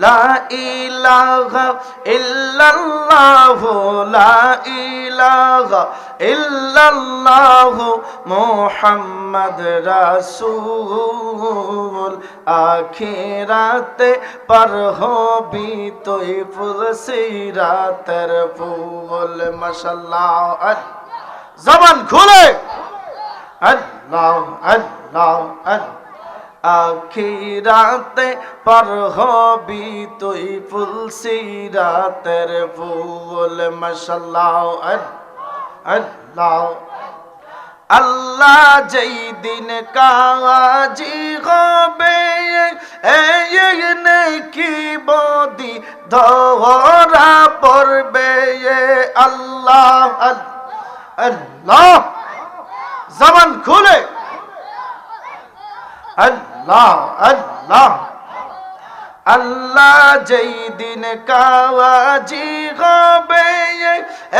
লা ইলাহা ইল্লাল্লাহ লা ইলাহা ইল্লাল্লাহ মুহাম্মদ রাসূল। আখিরাতে পার হবি তুই ফুল সিরাতের ফুল। মাশাআল্লাহ আল- জবান খুলে। আল্লাহ আল্লাহ আল্লাহ। আখিরাতে পার হবি তুই ফুল সিরাতের ফুল মাশাল্লাহ আল্লাহ। আল্লাহ যেই দিন কাজি হবে, এই নাকি বদি ধরা পড়বে আল্লাহ। আল্লাহ। জবান খুলে। আল্লাহ। আল্লাহ আল্লাহ যেই দিন কাওয়াজি হবে,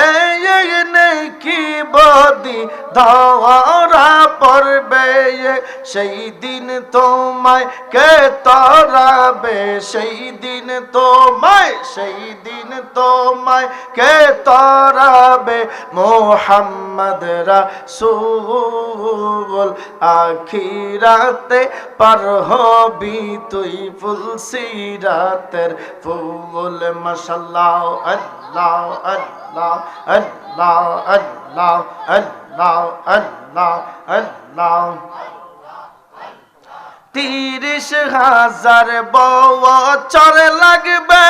এই নাকি বদি ধরা পড়বে, সেই দিন তোমায় কে তরাবে, সেই দিন তোমায়, সেই দিন তোমায় কে তরাবে, মোহাম্মদ রাসূল। আখিরাতে পার হবি তুই ফুল সিরাতের ফুল, মাশাল্লাহ, আল্লাহ আল্লাহ আল্লাহ আল্লাহ আল্লাহ আল্লাহ আল্লাহ। তিরিশ হাজার বছর লাগবে,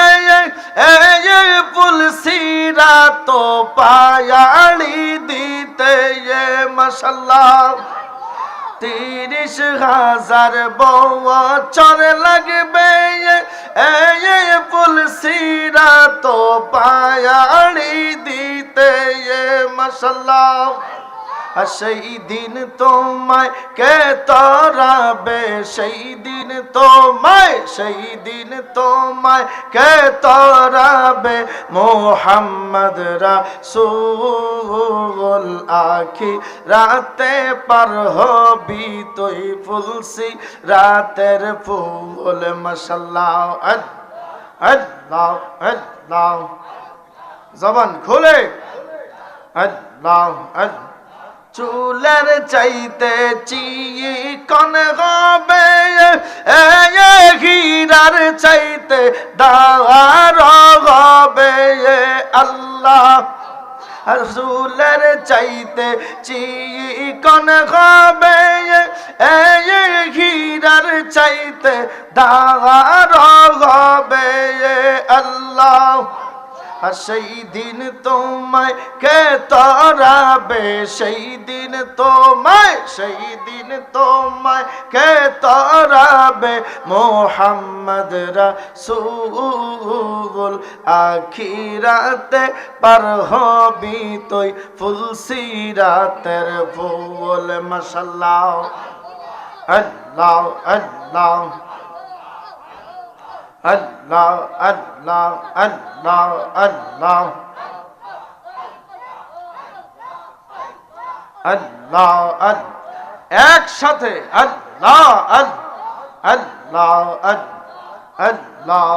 এই ফুল তো পায়ালি দিতে মশাল্লাহ। তিরিশ হাজার বছর লাগবে। এই ফুল সিরা তো পায়ালি দিতে মশলা সেই দিন তোমায় কে তরাবে? সেই দিন তোমায়, সেই দিন তোমায় কে তরাবে? মোহাম্মদ রাসূল আখি রাতে পার হবি তুই ফুলসি, রাতের ফুল মশাল্লাহ জবান খুলে। আল্লাহ আল্লাহ। চুলের চাইতে চিকন হবে? হীরার চাইতে দাওয়ার হবে। আল্লাহ, রসুলের চাইতে চিকন হবে। হীরার চাইতে দাওয়ার হবে। সেই দিন তোমায় কে তরাবে? সেই দিন তোমায়, সেই দিন তোমায় কে তরাবে? মোহাম্মদ রাসূল, আখিরাতে পার হবি তুই, ফুল সিরাতের ফুল, মাশাল্লাহ, আল্লাহ আল্লাহ। আল্লাহ আল্লাহ আল্লাহ আল্লাহ। আল্লাহ একসাথে আল্লাহ আল্লাহ আল্লাহ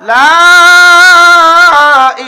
লা ইলাহা ইল্লাল্লাহুর রাসূলুল্লাহ